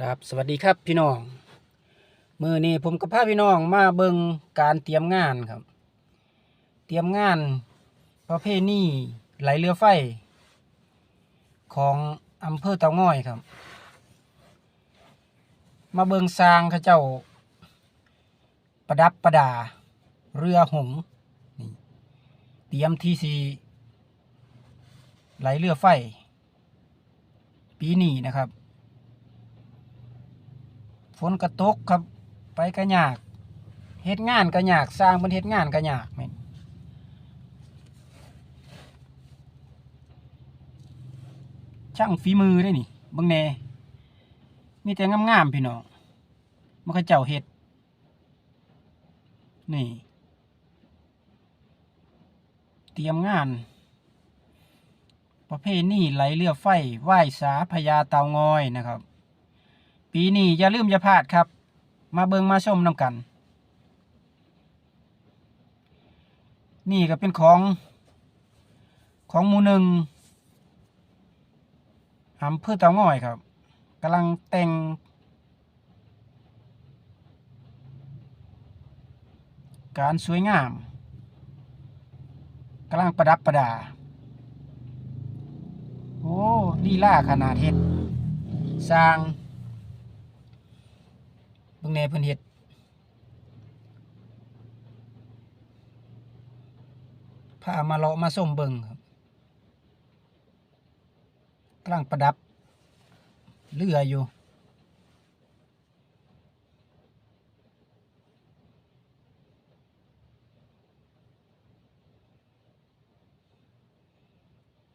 ครับสวัสดีครับพี่น้องมือนี้ผมกับพาพี่น้องมาเบิงการเตรียมงานครับ เตรียมงานประเภทนี้ไหลเรือไฟ ของอำเภอเตาง่อยครับ มาเบิงสร้างข้าเจ้า ประดับประดา เรือหงส์เตรียมที่สีไหลเรือไฟ ปีนี้นะครับ นกระตกครับ ไปกระยากเฮ็ดงานกระยากสร้างเป็นเฮ็ดงานกระยากแม่นช่างฝีมือได้นี่บิ่งแน่มีแต่งามๆพี่น้องมันก็เจ้าเฮ็ด นี่ เตรียมงาน ประเภทนี้ไหลเรือไฟไหว้สาพญาเตางอยนะครับ ปีนี้อย่าลืมอย่าพลาดครับ มาเบิงมาชมนำกัน นี่ก็เป็นของ ของหมูหนึ่งอำเภอเตาง่อยครับกำลังแต่งการสวยงามกำลังประดับประดา โอ้ลีลาขนาดเฮ็ดสร้าง เบิ่งแน่เพิ่นเฮ็ดพามาเลาะมาส้มเบิ่งครับกำลังประดับเรืออยู่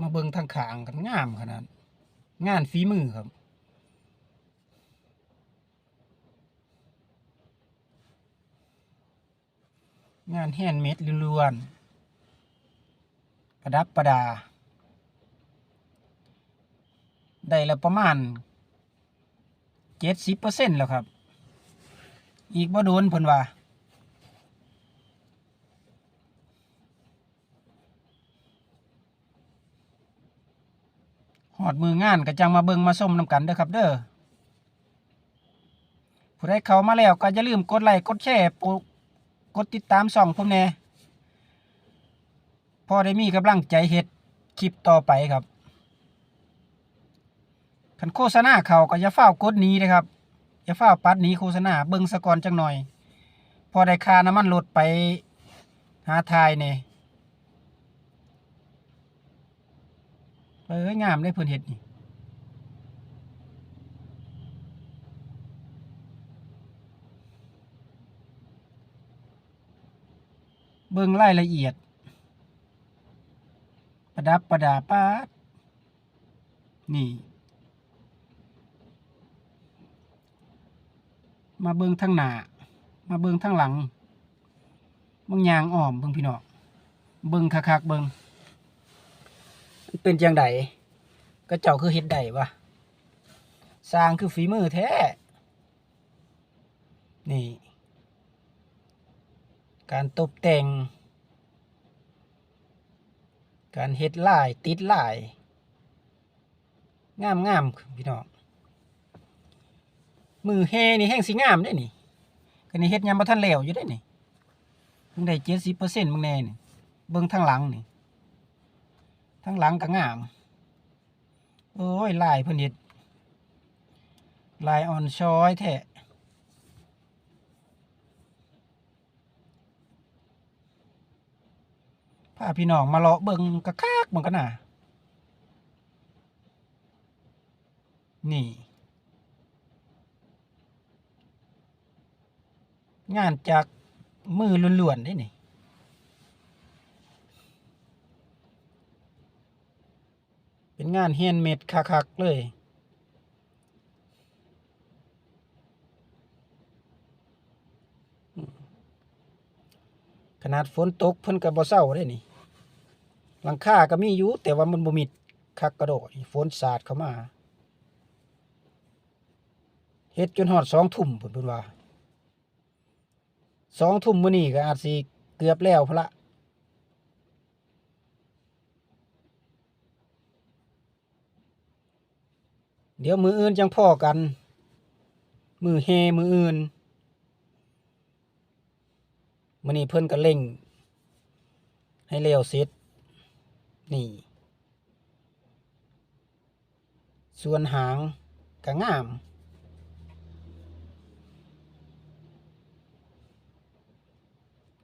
มาเบิ่งทางขางกันงามขนาด งานฝีมือครับ งานแฮนด์เมดล้วนๆประดับประดา ได้แล้วประมาณเจ็ดสิบเปอร์เซ็นต์แล้วครับ อีกบ่โดนเพิ่นว่าหอดมืองานก็จังมาเบิงมาส้มนำกันเด้อครับ เด้อผู้ใดเข้ามาแล้วก็อย่าลืมกดไลค์กดแชร์ปุ กดติดตามส่องผมแน่พอได้มีกำลังใจเฮ็ดคลิปต่อไปครับคันโฆษณาเขาก็อย่าเฝ้ากดนี้นะครับอย่าเฝ้าปัดนี้โฆษณาเบิ่งสะกอนจังหน่อย พอได้ค่าน้ำมันรถไปหาทายเนี่ยเอ้ยงามเลยเพิ่นเฮ็ดนี่ เบิ่งรายละเอียด ประดับประดาป้านี่ มาเบิ่งทางหน้ามาเบิ่งทางหลังเบิ่งยางอ้อมเบิ่งพี่น้องเบิ่งคักๆเบิ่งเป็นจังไดก็เจ้าคือเฮ็ดได้วะสร้างคือฝีมือแท้ นี่ การตกแต่ง การเฮ็ดลาย ติดลาย งามงามพี่น้อง มือเฮนี่แห้งสีงามได้นี่ก็นี่เฮ็ดยามบ่ทันแล้วอยู่ได้นี่มึงได้เจ็ดสิบเปอร์เซ็นต์มึงแน่นี่เบิ่งทางหลังนี่ทางหลังก็งาม โอ้ยลายเพิ่นเฮ็ดลายอ่อนช้อยแท้ พาพี่น้องมาเลาะเบิ่งกระคักๆเบิ่งกันน่ะนี่ งานจากมือล้วนๆได้นี่เป็นงานแฮนด์เม็ดคักๆเลยขนาดฝนตกเพิ่นก็บ่เศร้าได้นี่ หลังคาก็มีอยู่แต่ว่ามันบ่มิดคักกระโดดฝนสาดเข้ามาเฮ็ดจนฮอดสองทุ่มเพิ่นเพิ่นว่าสองทุ่มมื้อนี้ก็อาจสิเกือบแล้วพละเดี๋ยวมืออื่นจังพ้อกัน มือเฮมืออื่นมื้อนี้เพิ่นก็เร่ง ให้เร็วเสร็จ นี่ ส่วนหางก็งาม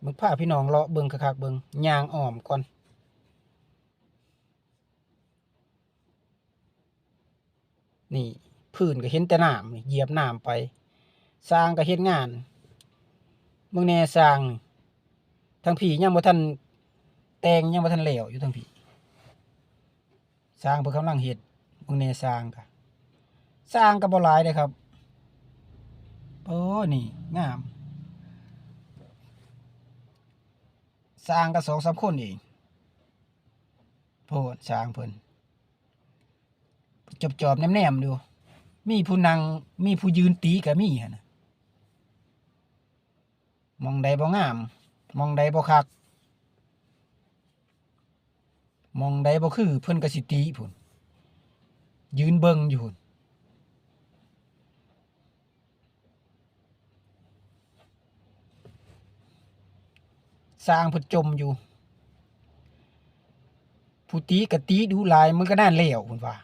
มึงพาพี่น้องเลาะเบิงคักๆเบิงยางอ้อมก่อนนี่พื้นก็เห็นแต่น้ำเหยียบน้ำไปสร้างก็เฮ็ดงานเมืองแน่สร้างทั้งผียังบ่ทันแต่งยังบ่ทันแล้วอยู่ทั้งผี สร้างเพิ่นกำลังเฮ็ดเมืองแน่สร้างก็สร้างก็บ่หลายเด้ครับโอ้นี่งามสร้างก็สองสามคนเองโพดสร้างเพิ่นจบจอบแนมๆดู มีผู้นั่งมีผู้ยืนตีก็มีหั่นะมองใดบ่งาม มองใดบ่คัก มองใดบ่คือเพิ่นกสิตีพุ่นยืนเบิ่งอยู่พุ่นสร้างเพิ่นจมอยู่ผู้ตีก็ตีดูลายมันก็น่าแล้วพุ่นว่า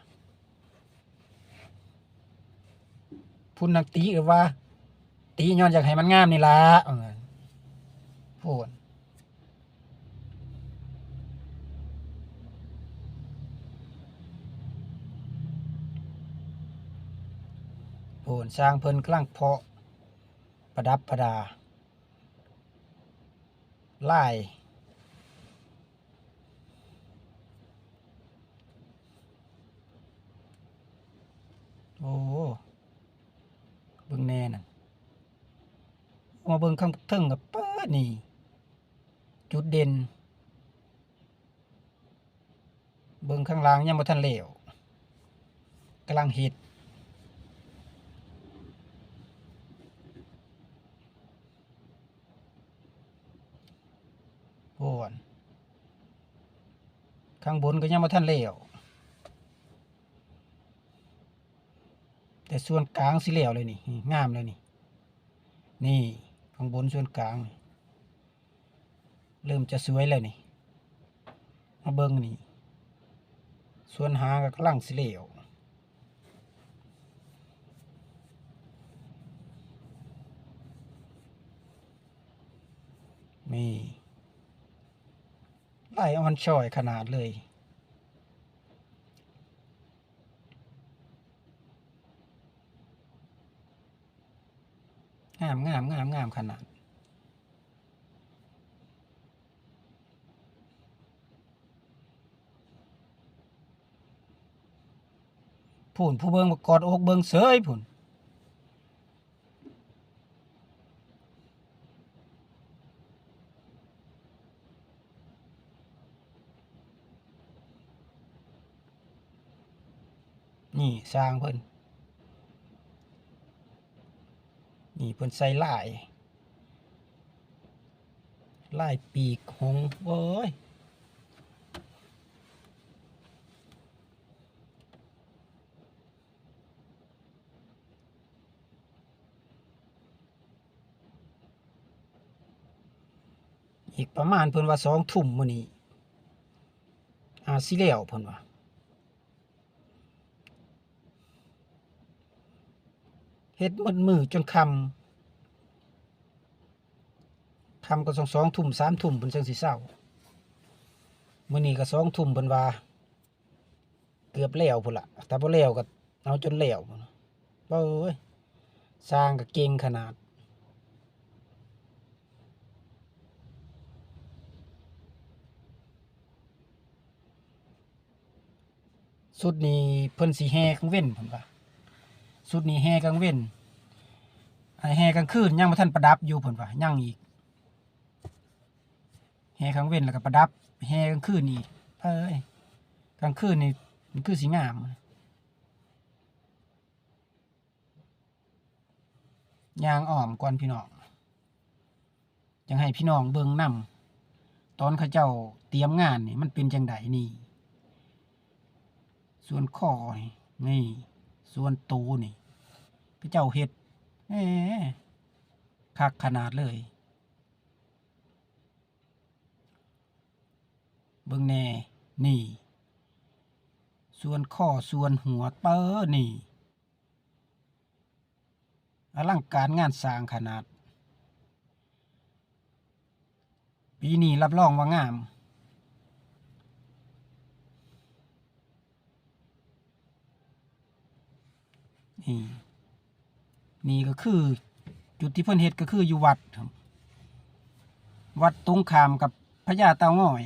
พุ่นนักตีก็ว่า ตีย้อนอยากให้มันงามนี่ล่ะเออพูด พูดสร้างเพิ่นกลังเพาะ ประดับประดาลายโอ้เบิ่งแน่น่ะมาเบิ่งข้างเทิงกับป้านี่ จุดเด่น เบิ่งข้างล่างยังบ่ทันแล้วกำลังเฮ็ดโอ้น ข้างบนก็ยังบ่ทันแล้วแต่ส่วนกลางสิเหลวเลยนี่งามเลยนี่นี่ข้างบนส่วนกลาง เริ่มจะสวยแล้วนี่มาเบิ้งนี่ส่วนหางก็กำลังสิเหลวนี่ ไล่ออนช่อยขนาดเลย งามงามงามงามขนาดผุ่นผู้เบิงกอดอกเบิงเสยผุ่น นี่สร้างเพิ่นนี่เพิ่นใส่ลายลายปีกหงส์โอ้ยอีกประมาณเพิ่นว่าสองทุ่มมื้อนี้อาสิแล้วเพิ่นว่า เฮ็ดมดมือจนคำคำก็สองสองทุ่มสามทุ่มเพิ่นจังสิเศร้ามื้อนี้ก็สองทุ่มเพิ่นว่า เกือบแล้วพุ่นละแต่บ่แล้วก็เอาจนแล้วเบ้ยสร้างก็เก่งขนาด สุดนี้เพิ่นสิแห่กลางเว้นเพิ่นว่า สุดนี้แห่กลางเว้นแห่กลางคืนยังบ่ทันประดับอยู่เพิ่นว่ายังอีกแห่กลางเว้นแล้วก็ประดับแห่กลางคืนอีกเอ้ยกลางคืนนี่มันคือสิงามยางอ้อมก่อนพี่น้องยังให้พี่น้องเบิ่งนํตอนเขาเจ้าเตรียมงานนี่มันเป็นจังไดนี่ ส่วนคอนี่ ส่วนตูนี่พระเจ้าเฮ็ดเอ๊คักขนาดเลย เบิ่งแน่นี่ ส่วนข้อส่วนหัวเตอนี่อลังการงานสร้างขนาด ปีนี้รับรองว่างาม นี่นี่ก็คือ จุดที่เพิ่นเฮ็ดก็คืออยู่วัดครับ วัดตรงขามกับพญาเตาง่อย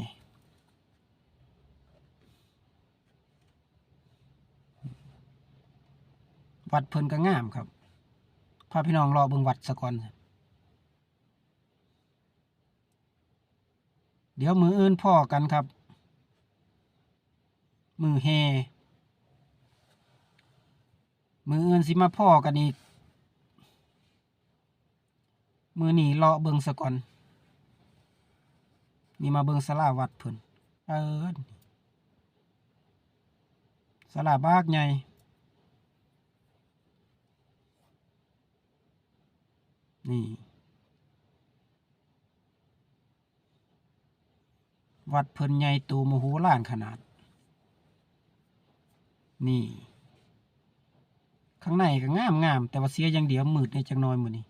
วัดเพิ่นก็งามครับพาพี่น้องรอเบิ่งวัดสะก่อน เดี๋ยวมืออื่นพ่อกันครับ มือแฮ มืออื่นสิมาพ่อกันอีก มือหนี่รอเบิงสะก่อน นี่มาเบิงสลาวัดเพิ่นเออสลาบากใหญ่นี่ วัดเพิ่นใหญ่โตมโหฬารขนาด นี่ ข้างในก็งามงามแต่ว่าเสียอย่างเดียวมืดในจังน้อยมือนี้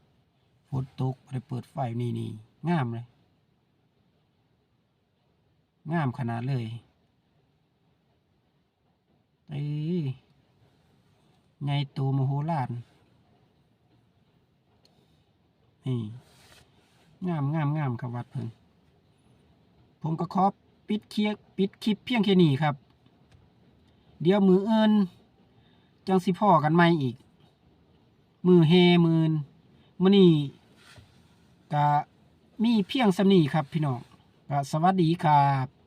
ฝนตกได้เปิดไฟนี่นี่งามเลยงามขนาดเลยเอ้ยใหญ่โตมโหฬารนี่งามงามงามครับวัดเพิ่นผมก็ขอปิดเคียปิดคลิปเพียงแค่นี้ครับ เดี๋ยวมือเอิน จังสิพ่อกันไหม่อีก มือเฮมือนมือนี่กะมีเพียงสำนีครับพี่น้องกะสวัสดีครับ